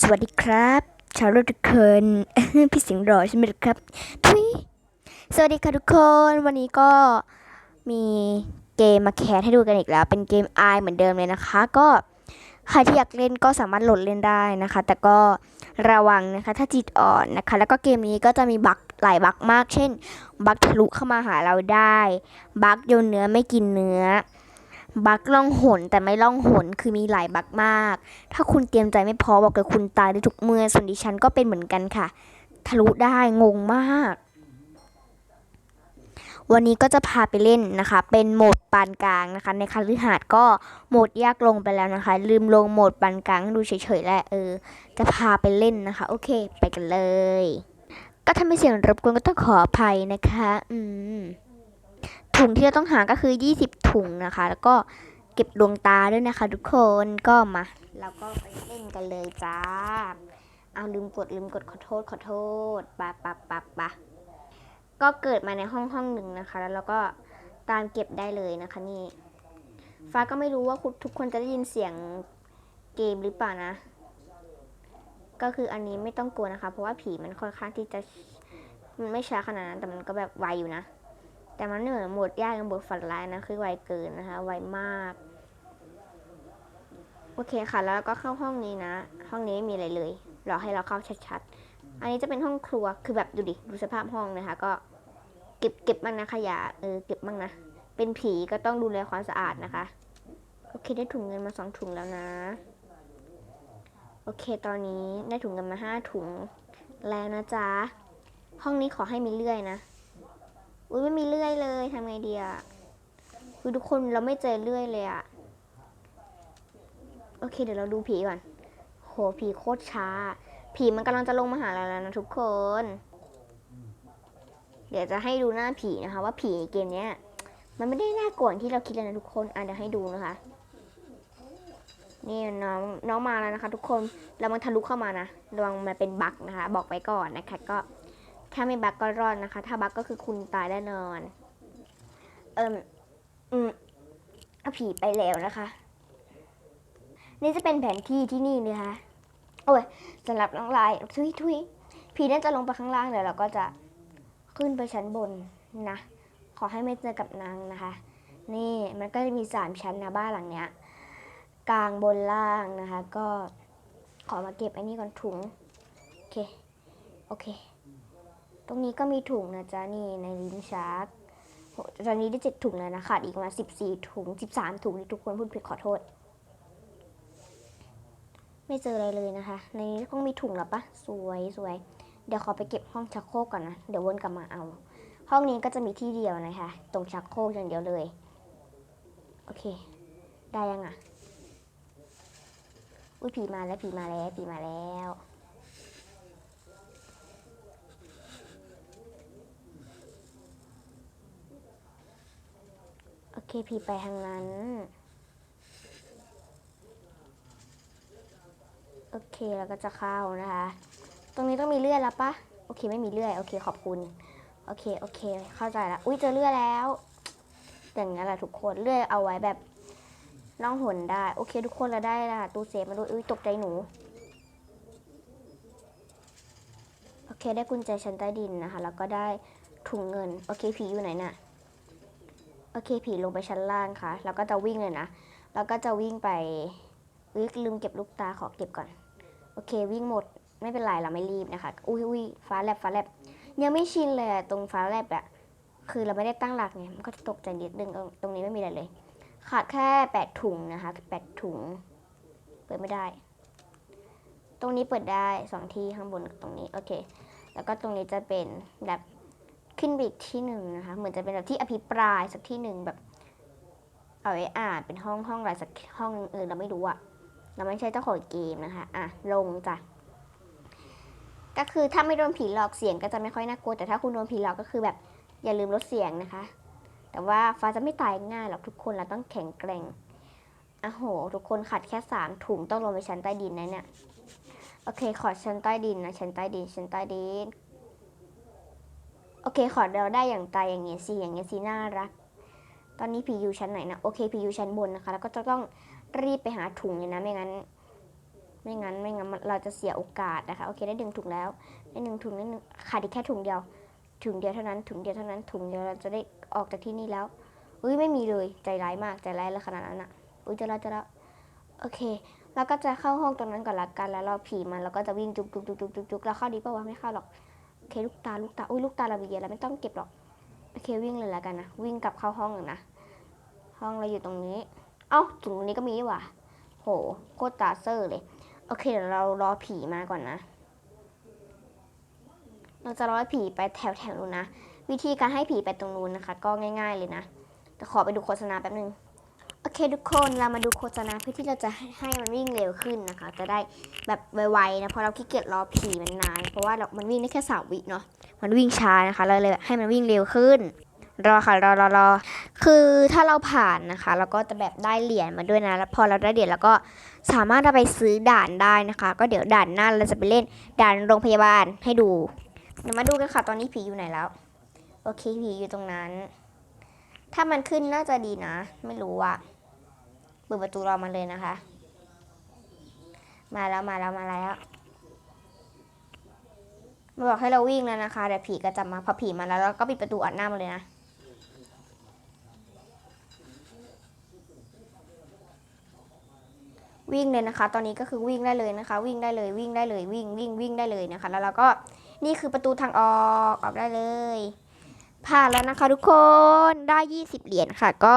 สวัสดีครับ ชาวโลกทุกคนพี่สิงห์รอใช่ไหมครับทุยสวัสดีค่ะทุกคนวันนี้ก็มีเกมมาแคสให้ดูกันอีกแล้ว เป็นเกม i เหมือนเดิมเลยนะคะ ก็ใครที่อยากเล่นก็สามารถโหลดเล่นได้นะคะ แต่ก็ระวังนะคะ ถ้าจิตอ่อนนะคะ แล้วก็เกมนี้ก็จะมีบั๊กหลายบั๊กมาก เช่น บั๊กทะลุเข้ามาหาเราได้ บั๊กโยนเนื้อไม่กินเนื้อ บักล่องหนแต่ไม่ล่องหนคือมีหลายบักมาก ถ้าคุณเตรียมใจไม่พอบอกเลยคุณตายได้ทุกเมื่อส่วนดิฉันก็เป็นเหมือนกันค่ะ ทะลุได้งงมาก วันนี้ก็จะพาไปเล่นนะคะ เป็นโหมดปานกลางนะคะ ในคาลือหาดก็โหมดยากลงไปแล้วนะคะ ลืมลงโหมดปานกลางดูเฉยๆแหละเออ จะพาไปเล่นนะคะ โอเค ไปกันเลย ก็ทำให้เสียงรบกวนก็ต้องขออภัยนะคะ อืม ถุงที่เราต้องหาก็คือ 20 ถุงนะคะ แล้วก็เก็บดวงตาด้วยนะคะ ทุกคนก็มาเราก็ไปเล่นกันเลยจ้าเอาลืมกดลืมกดขอโทษขอโทษปะปะปะปะก็เกิดมาในห้องห้องหนึ่งนะคะ แล้วเราก็ตามเก็บได้เลยนะคะนี่ฟ้าก็ไม่รู้ว่าทุกคนจะได้ยินเสียงเกมหรือเปล่านะ ก็คืออันนี้ไม่ต้องกลัวนะคะ เพราะว่าผีมันค่อนข้างที่จะมันไม่ช้าขนาดนั้นแต่มันก็แบบไวอยู่นะ แต่มันเหนือโหมดยากกับโหมดฝันร้ายนะคือไวเกินนะคะไวมากโอเคค่ะ แล้วก็เข้าห้องนี้นะ ห้องนี้ไม่มีอะไรเลยรอให้เราเข้าชัดๆ อันนี้จะเป็นห้องครัวคือแบบดูดิดูสภาพห้องนะคะ ก็เก็บเก็บบ้างนะขยะเออเก็บบ้างนะเป็นผีก็ต้องดูแลความสะอาดนะคะโอเคได้ถุงเงินมาสองถุงแล้วนะ โอเคตอนนี้ได้ถุงเงินมาห้าถุงแล้วนะจ๊ะห้องนี้ขอให้มีเลื่อยนะ อุ้ยไม่มีเลื่อยเลยทำไงดีอะคือทุกคนเราไม่เจอเลื่อยเลยอะโอเค เดี๋ยวเราดูผีก่อน โหผีโคตรช้า ผีมันกำลังจะลงมาหาเราแล้วนะทุกคน เดี๋ยวจะให้ดูหน้าผีนะคะ ว่าผีในเกมเนี้ย มันไม่ได้น่ากลัวอย่างที่เราคิดเลยนะทุกคนอะเดี๋ยวให้ดูนะคะ นี่น้องน้องมาแล้วนะคะ ทุกคนระวังทะลุเข้ามานะระวังมันเป็นบั๊กนะคะ บอกไว้ก่อนนะคะก็ ถ้าไม่บักก็รอดนะคะ ถ้าบักก็คือคุณตายแน่นอน เอิมอืมอผีไปแล้วนะคะ นี่จะเป็นแผนที่ที่นี่นะคะ โอ้ยสำหรับน้องลายทุยทุยผีน่าจะลงไปข้างล่างเดี๋ยวเราก็จะขึ้นไปชั้นบนนะ ขอให้ไม่เจอกับนางนะคะ นี่มันก็จะมีสามชั้นนะบ้านหลังเนี้ย กลางบนล่างนะคะ ก็ขอมาเก็บไอ้นี่ก่อนถุง โอเค โอเค ตรงนี้ก็มีถุงนะจ๊ะนี่ในลิ้นชักตอนนี้ได้เจ็ดถุงแล้วนะขาดอีกมาสิบสี่ถุงสิบสามถุงที่ทุกคนพูดผิดขอโทษ ไม่เจออะไรเลยนะคะ ในนี้คงมีถุงแล้วปะสวยสวยเดี๋ยวขอไปเก็บห้องชักโครกก่อนนะเดี๋ยววนกลับมาเอา ห้องนี้ก็จะมีที่เดียวนะคะ ตรงชักโครกอย่างเดียวเลย โอเค ได้ยังอะอุ้ยผีมาแล้วผีมาแล้วผีมาแล้ว เคผีไปทางนั้น โอเคแล้วก็จะเข้านะคะ ตรงนี้ต้องมีเลื่อยแล้วปะโอเคไม่มีเลื่อยโอเคขอบคุณ โอเคโอเค เข้าใจละอุ้ยเจอเลื่อยแล้วอย่างนี้นแหละทุกคนเลื่อยเอาไว้แบบล่องหนได้ โอเค ทุกคนเราได้ละตู้เซฟมาด้วยอุ้ยตกใจหนูโอเคได้กุญแจชั้นใต้ดินนะคะ แล้วก็ได้ถุงเงิน โอเคผีอยู่ไหนน่ะ โอเคผีลงไปชั้นล่างค่ะ แล้วก็จะวิ่งเลยนะ แล้วก็จะวิ่งไปอุ๊ยลืมเก็บลูกตาขอเก็บก่อน โอเค วิ่งหมดไม่เป็นไรเราไม่รีบนะคะ อุ้ยอุ้ยฟ้าแลบฟ้าแลบยังไม่ชินเลยตรงฟ้าแลบอะคือเราไม่ได้ตั้งหลักไงมันก็จะตกใจนิดนึงเออตรงนี้ไม่มีอะไรเลย ขาดแค่แปดถุงนะคะแปดถุง เปิดไม่ได้ ตรงนี้เปิดได้สองที่ข้างบนกับตรงนี้ โอเค แล้วก็ตรงนี้จะเป็นแบบ ขึ้นไปอีกที่หนึ่งนะคะ เหมือนจะเป็นแบบที่อภิปรายสักที่หนึ่งแบบ เอาไว้อ่านเป็นห้องห้องอะไรสักห้องเออเราไม่รู้อะเราไม่ใช่เจ้าของเกมนะคะ อะ ลงจ้ะ ก็คือถ้าไม่โดนผีหลอกเสียงก็จะไม่ค่อยน่ากลัว แต่ถ้าคุณโดนผีหลอกก็คือแบบอย่าลืมลดเสียงนะคะ แต่ว่าฟ้าจะไม่ตายง่ายหรอกทุกคนเราต้องแข็งแกร่งอะโห ทุกคนขัดแค่สามถุงต้องลงไปชั้นใต้ดินนะเนี่ย โอเค ขอชั้นใต้ดินนะชั้นใต้ดินชั้นใต้ดิน โอเค ขอเราได้อย่างตายอย่างเงี้ยสิอย่างเงี้ยสิน่ารัก ตอนนี้ผีอยู่ชั้นไหนนะ โอเคผีอยู่ชั้นบนนะคะ แล้วก็จะต้องรีบไปหาถุงเลยนะ ไม่งั้น ไม่งั้น ไม่งั้น เราจะเสียโอกาสนะคะ โอเค ได้หนึ่งถุงแล้ว ได้หนึ่งถุงได้หนึ่งขาดอีกแค่ถุงเดียว ถุงเดียวเท่านั้น ถุงเดียวเท่านั้น ถุงเดียวเราจะได้ออกจากที่นี่แล้วอุ้ยไม่มีเลย ใจร้ายมาก ใจร้ายเลยขนาดนั้นอะอุ้ยจะแล้วจะแล้วโอเค แล้วก็จะเข้าห้องตรงนั้นก่อนละกัน แล้วเราผีมัน แล้วก็จะวิ่งจุกจุกจุกจุกจุกจุกเราเข้าดีป่าวะไม่เข้าหรอก โอเคลูกตาลูกตาอุ้ยลูกตาเรามีเยอะแล้วไม่ต้องเก็บหรอกโอเควิ่งเลยละกันนะวิ่งกลับเข้าห้องนะห้องเราอยู่ตรงนี้ เอ้าถุงนี้ก็มีว่ะโหโคตรตาเซอร์เลย โอเคเดี๋ยวเรารอผีมาก่อนนะ เราจะรอผีไปแถวแถวๆนู้นนะ วิธีการให้ผีไปตรงนู้นนะคะ ก็ง่าย ๆเลยนะแต่ขอไปดูโฆษณาแป๊บนึง เคทุกคนเรามาดูโฆษณาเพื่อที่เราจะให้มันวิ่งเร็วขึ้นนะคะ จะได้แบบไวๆนะเพราะเราขี้เกียจรอผีมันนานเพราะว่าเรามันวิ่งได้แค่สามวิเนาะมันวิ่งช้านะคะเราเลยให้มันวิ่งเร็วขึ้น รอค่ะรอรอรอคือถ้าเราผ่านนะคะ เราก็จะแบบได้เหรียญมาด้วยนะแล้วพอเราได้เหรียญแล้วก็สามารถเอาไปซื้อด่านได้นะคะ ก็เดี๋ยวด่านหน้าเราจะไปเล่นด่านโรงพยาบาลให้ดูเดี๋ยวมาดูกันค่ะตอนนี้ผีอยู่ไหนแล้ว โอเคผีอยู่ตรงนั้นถ้ามันขึ้นน่าจะดีนะ ไม่รู้อะ เปิดประตูรอมาเลยนะคะ มาแล้วมาแล้วมาแล้วมาบอกให้เราวิ่งแล้วนะคะเดี๋ยวผีก็จะมาพอผีมาแล้วเราก็ปิดประตูอัดหน้ามาเลยนะวิ่งเลยนะคะ ตอนนี้ก็คือวิ่งได้เลยนะคะ วิ่งได้เลยวิ่งได้เลยวิ่งวิ่งวิ่งได้เลยนะคะ แล้วเราก็นี่คือประตูทางออกออกได้เลย ผ่านแล้วนะคะทุกคนได้ 20 เหรียญค่ะ ก็